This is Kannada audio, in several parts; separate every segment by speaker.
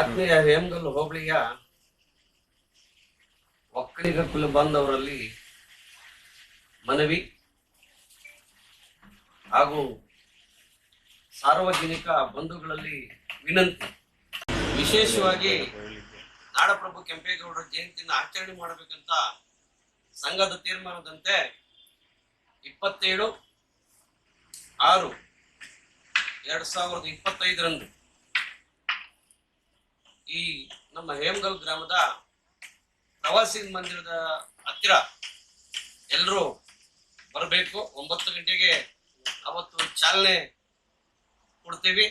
Speaker 1: ಆತ್ಮೀಯ ಹೇಮಗಲ್ ಹೋಬಳಿಯ ಒಕ್ಕಲಿಗ ಕುಲ ಬಾಂಧವರಲ್ಲಿ ಮನವಿ ಹಾಗೂ ಸಾರ್ವಜನಿಕ ಬಂಧುಗಳಲ್ಲಿ ವಿನಂತಿ. ವಿಶೇಷವಾಗಿ ನಾಡಪ್ರಭು ಕೆಂಪೇಗೌಡರ ಜಯಂತಿಯನ್ನು ಆಚರಣೆ ಮಾಡಬೇಕಂತ ಸಂಘದ ತೀರ್ಮಾನದಂತೆ ಇಪ್ಪತ್ತೇಳು, ಆರು, ಎರಡು ಸಾವಿರದ ಇಪ್ಪತ್ತೈದರಂದು ಈ ನಮ್ಮ ಹೇಮಗಲ್ ಗ್ರಾಮದ ಪ್ರವಾಸಿ ಮಂದಿರದ ಹತ್ತಿರ ಎಲ್ಲರೂ ಬರಬೇಕು. ಒಂಬತ್ತು ಗಂಟೆಗೆ ಅವತ್ತು ಚಾಲನೆ ಕೊಡ್ತೀವಿ.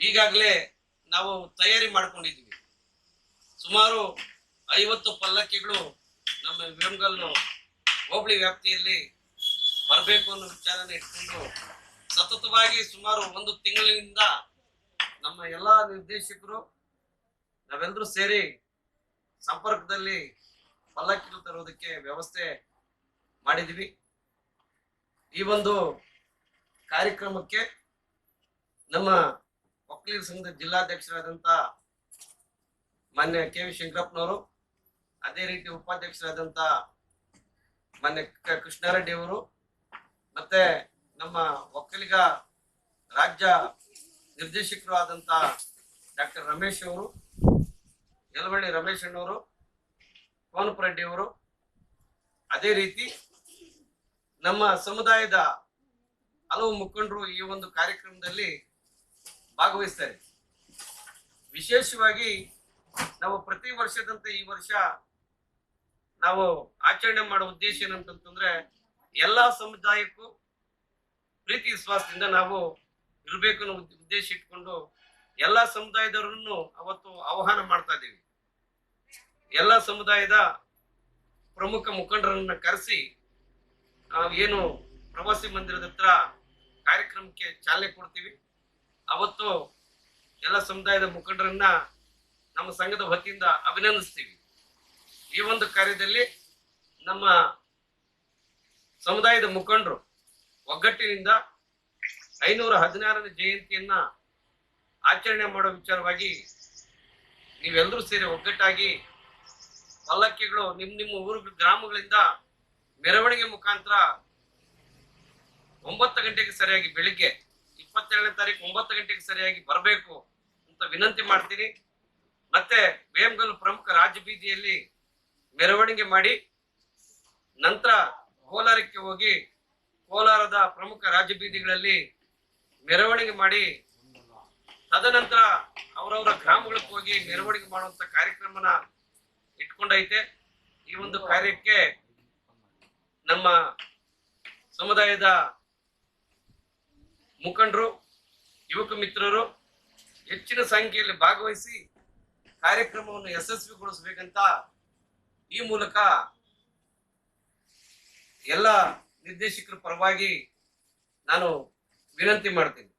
Speaker 1: ಈಗಾಗಲೇ ನಾವು ತಯಾರಿ ಮಾಡ್ಕೊಂಡಿದ್ದೀವಿ. ಸುಮಾರು ಐವತ್ತು ಪಲ್ಲಕ್ಕಿಗಳು ನಮ್ಮ ಹೇಮಗಲ್ ಹೋಬಳಿ ವ್ಯಾಪ್ತಿಯಲ್ಲಿ ಬರಬೇಕು ಅನ್ನೋ ವಿಚಾರನ ಇಟ್ಕೊಂಡು ಸತತವಾಗಿ ಸುಮಾರು ಒಂದು ತಿಂಗಳಿನಿಂದ ನಮ್ಮ ಎಲ್ಲಾ ನಿರ್ದೇಶಕರು ನಾವೆಲ್ಲರೂ ಸೇರಿ ಸಂಪರ್ಕದಲ್ಲಿ ಪಲ್ಲಕ್ಕಿಲು ತರುವುದಕ್ಕೆ ವ್ಯವಸ್ಥೆ ಮಾಡಿದ್ದೀವಿ. ಈ ಒಂದು ಕಾರ್ಯಕ್ರಮಕ್ಕೆ ನಮ್ಮ ಒಕ್ಕಲಿಗ ಸಂಘದ ಜಿಲ್ಲಾಧ್ಯಕ್ಷರಾದಂಥ ಮಾನ್ಯ ಕೆ ವಿ ಶಂಕರಪ್ಪನವರು, ಅದೇ ರೀತಿ ಉಪಾಧ್ಯಕ್ಷರಾದಂತ ಮಾನ್ಯ ಕೃಷ್ಣಾರೆಡ್ಡಿ ಅವರು, ಮತ್ತೆ ನಮ್ಮ ಒಕ್ಕಲಿಗ ರಾಜ್ಯ ನಿರ್ದೇಶಕರು ಆದಂಥ ಡಾಕ್ಟರ್ ರಮೇಶ್ ಅವರು ಯಲವಳ್ಳಿ ರಮೇಶ್ ಅಣ್ಣವರು ಕೋನಪ್ಪ ಅವರು, ಅದೇ ರೀತಿ ನಮ್ಮ ಸಮುದಾಯದ ಹಲವು ಮುಖಂಡರು ಈ ಒಂದು ಕಾರ್ಯಕ್ರಮದಲ್ಲಿ ಭಾಗವಹಿಸ್ತಾರೆ. ವಿಶೇಷವಾಗಿ ನಾವು ಪ್ರತಿ ವರ್ಷದಂತೆ ಈ ವರ್ಷ ನಾವು ಆಚರಣೆ ಮಾಡೋ ಉದ್ದೇಶ ಏನಂತಂತಂದ್ರೆ ಎಲ್ಲಾ ಸಮುದಾಯಕ್ಕೂ ಪ್ರೀತಿ ವಿಶ್ವಾಸದಿಂದ ನಾವು ಇರಬೇಕು ಅನ್ನೋ ಉದ್ದೇಶ ಇಟ್ಕೊಂಡು ಎಲ್ಲಾ ಸಮುದಾಯದವರನ್ನು ಅವತ್ತು ಆಹ್ವಾನ ಮಾಡ್ತಾ ಇದ್ದೀವಿ. ಎಲ್ಲ ಸಮುದಾಯದ ಪ್ರಮುಖ ಮುಖಂಡರನ್ನ ಕರೆಸಿ ನಾವು ಏನು ಪ್ರವಾಸಿ ಮಂದಿರದ ಹತ್ರ ಕಾರ್ಯಕ್ರಮಕ್ಕೆ ಚಾಲನೆ ಕೊಡ್ತೀವಿ. ಅವತ್ತು ಎಲ್ಲ ಸಮುದಾಯದ ಮುಖಂಡರನ್ನ ನಮ್ಮ ಸಂಘದ ವತಿಯಿಂದ ಅಭಿನಂದಿಸ್ತೀವಿ. ಈ ಒಂದು ಕಾರ್ಯದಲ್ಲಿ ನಮ್ಮ ಸಮುದಾಯದ ಮುಖಂಡರು ಒಗ್ಗಟ್ಟಿನಿಂದ ಐನೂರ ಹದಿನಾರನೇ ಜಯಂತಿಯನ್ನ ಆಚರಣೆ ಮಾಡೋ ವಿಚಾರವಾಗಿ ನೀವೆಲ್ಲರೂ ಸೇರಿ ಒಗ್ಗಟ್ಟಾಗಿ ಪಲ್ಲಕ್ಕಿಗಳು ನಿಮ್ಮ ನಿಮ್ಮ ಊರು ಗ್ರಾಮಗಳಿಂದ ಮೆರವಣಿಗೆ ಮುಖಾಂತರ ಒಂಬತ್ತು ಗಂಟೆಗೆ ಸರಿಯಾಗಿ ಬೆಳಿಗ್ಗೆ ಇಪ್ಪತ್ತೇಳನೇ ತಾರೀಕು ಒಂಬತ್ತು ಗಂಟೆಗೆ ಸರಿಯಾಗಿ ಬರಬೇಕು ಅಂತ ವಿನಂತಿ ಮಾಡ್ತೀನಿ. ಮತ್ತೆ ವೇಮಗಲ್ ಪ್ರಮುಖ ರಾಜಬೀದಿಯಲ್ಲಿ ಮೆರವಣಿಗೆ ಮಾಡಿ ನಂತರ ಕೋಲಾರಕ್ಕೆ ಹೋಗಿ ಕೋಲಾರದ ಪ್ರಮುಖ ರಾಜಬೀದಿಗಳಲ್ಲಿ ಮೆರವಣಿಗೆ ಮಾಡಿ ತದನಂತರ ಅವರವರ ಗ್ರಾಮಗಳಿಗೆ ಹೋಗಿ ಮೆರವಣಿಗೆ ಮಾಡುವಂತ ಕಾರ್ಯಕ್ರಮನ ಇಟ್ಕೊಂಡೈತೆ. ಈ ಒಂದು ಕಾರ್ಯಕ್ಕೆ ನಮ್ಮ ಸಮುದಾಯದ ಮುಖಂಡರು, ಯುವಕ ಮಿತ್ರರು ಹೆಚ್ಚಿನ ಸಂಖ್ಯೆಯಲ್ಲಿ ಭಾಗವಹಿಸಿ ಕಾರ್ಯಕ್ರಮವನ್ನು ಯಶಸ್ವಿಗೊಳಿಸಬೇಕಂತ ಈ ಮೂಲಕ ಎಲ್ಲ ನಿರ್ದೇಶಕರ ಪರವಾಗಿ ನಾನು ವಿನಂತಿ ಮಾಡ್ತೀನಿ.